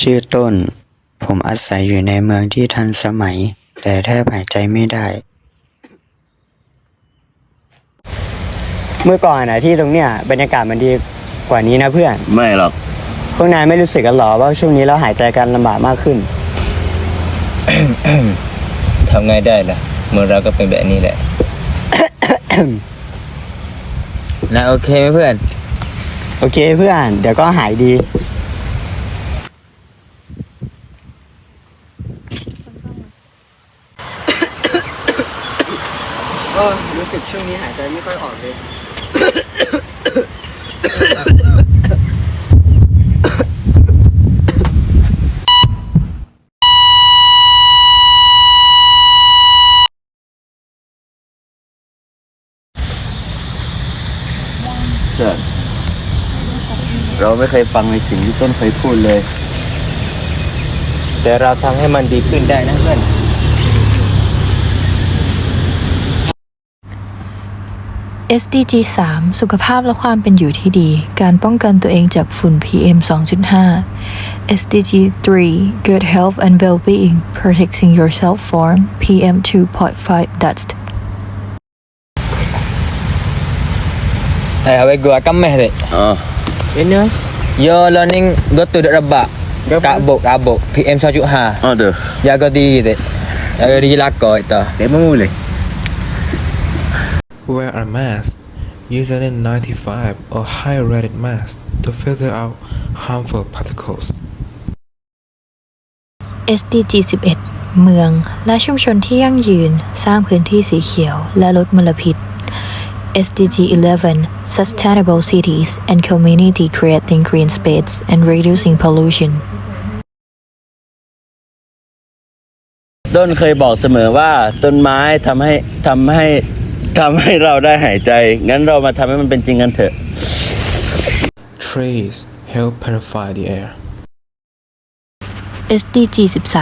ชื่อต้น ผมอาศัยอยู่ในเมืองที่ทันสมัย แต่แทบหายใจไม่ได้ เมื่อก่อนนะที่ตรงเนี้ยบรรยากาศมันดีกว่านี้นะเพื่อน ไม่หรอก พวกนายไม่รู้สึกกันหรอว่าช่วงนี้เราหายใจกันลำบากมากขึ้น ทำไงได้ล่ะ เมืองเราก็เป็นแบบนี้แหละ นะโอเคไหมเพื่อน โอเคเพื่อน เดี๋ยวก็หายดี ก็รู้สึกช่วงนี้หายใจไม่ค่อยออกเลยเชิญเราไม่เคยฟังในสิ่งที่ต้นเคยพูดเลย แต่เราทำให้มันดีขึ้นได้นะเพื่อน SDG 3 สุขภาพและความเป็นอยู่ที่ดี การป้องกันตัวเองจากฝุ่น PM 2.5 SDG 3 Good health and well-being protecting yourself from PM 2.5 dust Hai, awak gua akan meh dek. Oh, Ini. Yo learning go to the rebak. Kabuk kabuk PM 2.5. oh tuh. Jaga diri dek. Jaga diri lakon itu. Dia memulai. Wear a mask, use an N95 or high rated mask to filter out harmful particles. SDG 11 เมืองและชุมชนที่ยั่งยืนสร้างพื้นที่สีเขียวและลดมลพิษ SDG 11 Sustainable cities and community creating green space and reducing pollution ต้นเคยบอกเสมอว่าต้นไม้ทำให้ทำให้ ทำให้เราได้หายใจ งั้นเรามาทำให้มันเป็นจริงกันเถอะ Trees help purify the air. SDG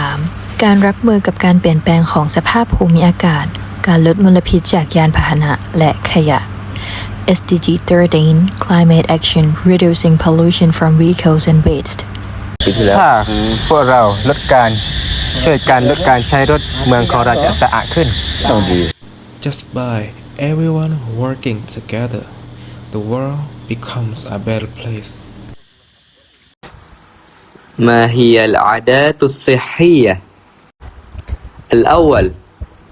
13 การรับมือกับการเปลี่ยนแปลงของสภาพภูมิอากาศ การลดมลพิษจากยานพาหนะและขยะ SDG 13 Climate Action Reducing Pollution from Vehicles and Waste ปีที่แล้วถ้าพวกเราลดการช่วยการลดการใช้รถเมืองของเราจะสะอาดขึ้นต้องดี Just by everyone working together, the world becomes a better place. ما هي العادات الصحية؟ الأول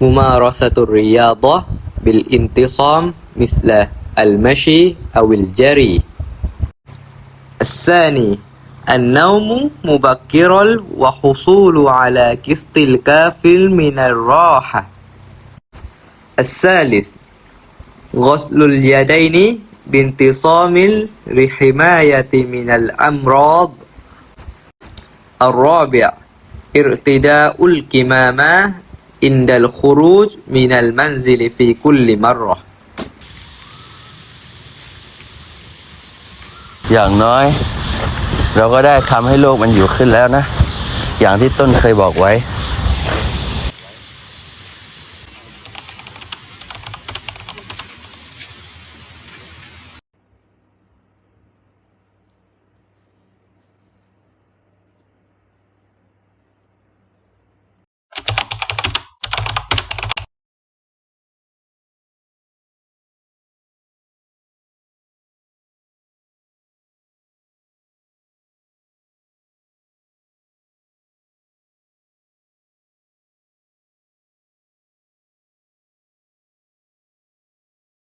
ممارسة الرياضة بالانتصام مثل المشي أو الجري الثاني النوم مبكرا وحصول على قسط الكافل من الراحة الثالث กอสลุลยาไดนี้บินติซามิลริฮิมายาติมินัลอัมรอบอัลรอบิอิรติดาอุลกิมามะอินดัลคูรูจมินัลมันซิลฟีคุลลิมรออย่างน้อย เราก็ได้ทำให้โลกมันอยู่ขึ้นแล้วนะ อย่างที่ต้นเคยบอกไว้